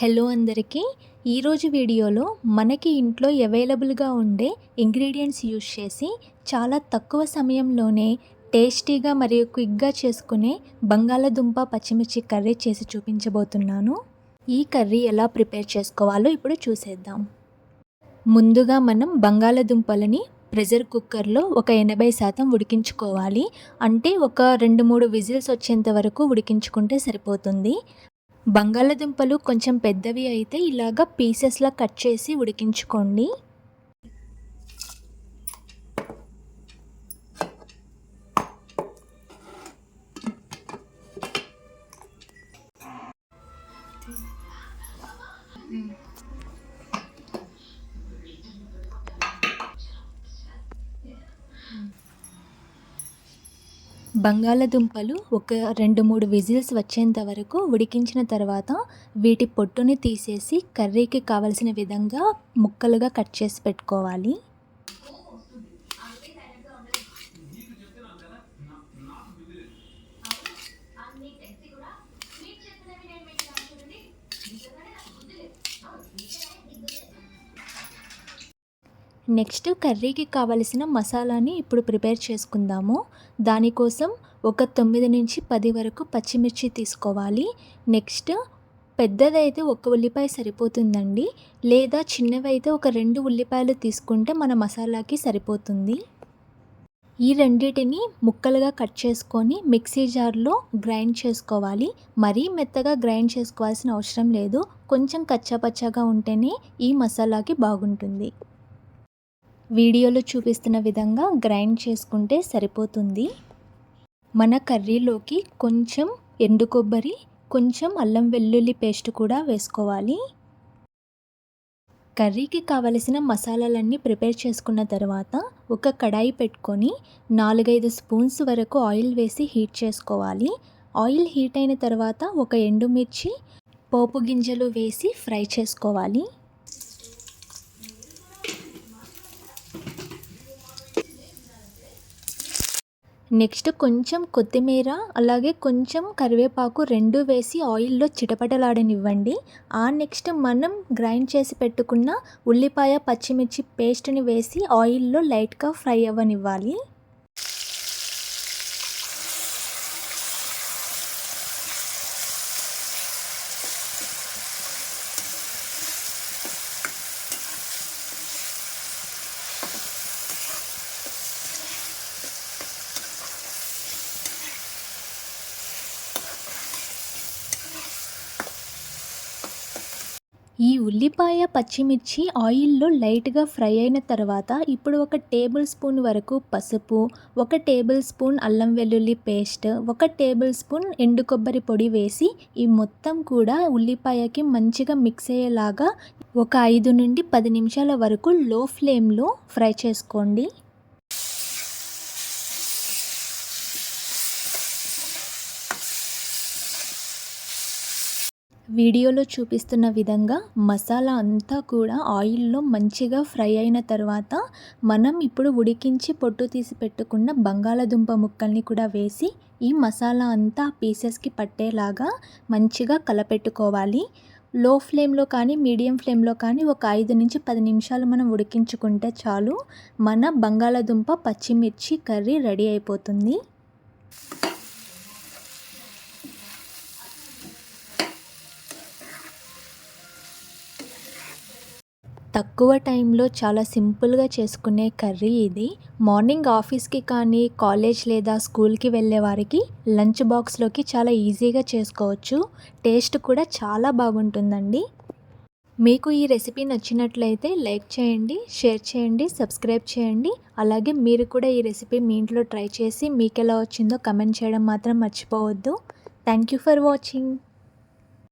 Hello అందరికీ. ఈరోజు వీడియోలో మనకి ఇంట్లో అవైలబుల్గా ఉండే ఇంగ్రీడియంట్స్ యూజ్ చేసి చాలా తక్కువ సమయంలోనే టేస్టీగా మరియు క్విక్గా చేసుకునే బంగాళదుంప పచ్చిమిర్చి కర్రీ చేసి చూపించబోతున్నాను. ఈ కర్రీ ఎలా ప్రిపేర్ చేసుకోవాలో ఇప్పుడు చూసేద్దాం. ముందుగా మనం బంగాళదుంపలని ప్రెషర్ కుక్కర్లో ఒక ఎనభై శాతం ఉడికించుకోవాలి. అంటే ఒక రెండు మూడు విజిల్స్ వచ్చేంత వరకు ఉడికించుకుంటే సరిపోతుంది. బంగాళదుంపలు కొంచెం పెద్దవి అయితే ఇలాగ పీసెస్లా కట్ చేసి ఉడికించుకోండి. బంగాళదుంపలు ఒక రెండు మూడు విజిల్స్ వచ్చేంత వరకు ఉడికించిన తర్వాత వీటి పొట్టుని తీసేసి కర్రీకి కావలసిన విధంగా ముక్కలుగా కట్ చేసి పెట్టుకోవాలి. నెక్స్ట్ కర్రీకి కావలసిన మసాలాని ఇప్పుడు ప్రిపేర్ చేసుకుందాము. దానికోసం ఒక తొమ్మిది నుంచి పది వరకు పచ్చిమిర్చి తీసుకోవాలి. నెక్స్ట్ పెద్దదైతే ఒక ఉల్లిపాయ సరిపోతుందండి. లేదా చిన్నవైతే ఒక రెండు ఉల్లిపాయలు తీసుకుంటే మన మసాలాకి సరిపోతుంది. ఈ రెండింటిని ముక్కలుగా కట్ చేసుకొని మిక్సీ జార్లో గ్రైండ్ చేసుకోవాలి. మరీ మెత్తగా గ్రైండ్ చేసుకోవాల్సిన అవసరం లేదు. కొంచెం కచ్చాపచ్చాగా ఉంటేనే ఈ మసాలాకి బాగుంటుంది. వీడియోలో చూపిస్తున్న విధంగా గ్రైండ్ చేసుకుంటే సరిపోతుంది. మన కర్రీలోకి కొంచెం ఎండు కొబ్బరి కొంచెం అల్లం వెల్లుల్లి పేస్ట్ కూడా వేసుకోవాలి. కర్రీకి కావలసిన మసాలాలన్నీ ప్రిపేర్ చేసుకున్న తర్వాత ఒక కడాయి పెట్టుకొని నాలుగైదు స్పూన్స్ వరకు ఆయిల్ వేసి హీట్ చేసుకోవాలి. ఆయిల్ హీట్ అయిన తర్వాత ఒక ఎండుమిర్చి పోపు గింజలు వేసి ఫ్రై చేసుకోవాలి. నెక్స్ట్ కొంచెం కొత్తిమీర అలాగే కొంచెం కరివేపాకు రెండు వేసి ఆయిల్లో చిటపటలాడనివ్వండి. ఆ నెక్స్ట్ మనం గ్రైండ్ చేసి పెట్టుకున్న ఉల్లిపాయ పచ్చిమిర్చి పేస్ట్ని వేసి ఆయిల్లో లైట్గా ఫ్రై అవ్వనివ్వాలి. ఈ ఉల్లిపాయ పచ్చిమిర్చి ఆయిల్లో లైట్గా ఫ్రై అయిన తర్వాత ఇప్పుడు ఒక టేబుల్ స్పూన్ వరకు పసుపు ఒక టేబుల్ స్పూన్ అల్లం వెల్లుల్లి పేస్ట్ ఒక టేబుల్ స్పూన్ ఎండు కొబ్బరి పొడి వేసి ఈ మొత్తం కూడా ఉల్లిపాయకి మంచిగా మిక్స్ అయ్యేలాగా ఒక ఐదు నుండి పది నిమిషాల వరకు లో ఫ్లేమ్లో ఫ్రై చేసుకోండి. వీడియోలో చూపిస్తున్న విధంగా మసాలా అంతా కూడా ఆయిల్లో మంచిగా ఫ్రై అయిన తర్వాత మనం ఇప్పుడు ఉడికించి పొట్టు తీసి పెట్టుకున్న బంగాళదుంప ముక్కల్ని కూడా వేసి ఈ మసాలా అంతా పీసెస్కి పట్టేలాగా మంచిగా కలపెట్టుకోవాలి. లో ఫ్లేమ్లో కానీ మీడియం ఫ్లేమ్లో కానీ ఒక ఐదు నుంచి పది నిమిషాలు మనం ఉడికించుకుంటే చాలు మన బంగాళదుంప పచ్చిమిర్చి కర్రీ రెడీ అయిపోతుంది. తక్కువ టైంలో చాలా సింపుల్గా చేసుకునే కర్రీ ఇది. మార్నింగ్ ఆఫీస్కి కానీ కాలేజ్ లేదా స్కూల్కి వెళ్ళే వారికి లంచ్ బాక్స్లోకి చాలా ఈజీగా చేసుకోవచ్చు. టేస్ట్ కూడా చాలా బాగుంటుందండి. మీకు ఈ రెసిపీ నచ్చినట్లయితే లైక్ చేయండి షేర్ చేయండి సబ్స్క్రైబ్ చేయండి. అలాగే మీరు కూడా ఈ రెసిపీ మీ ఇంట్లో ట్రై చేసి మీకు ఎలా వచ్చిందో కమెంట్ చేయడం మాత్రం మర్చిపోవద్దు. Thank you for watching.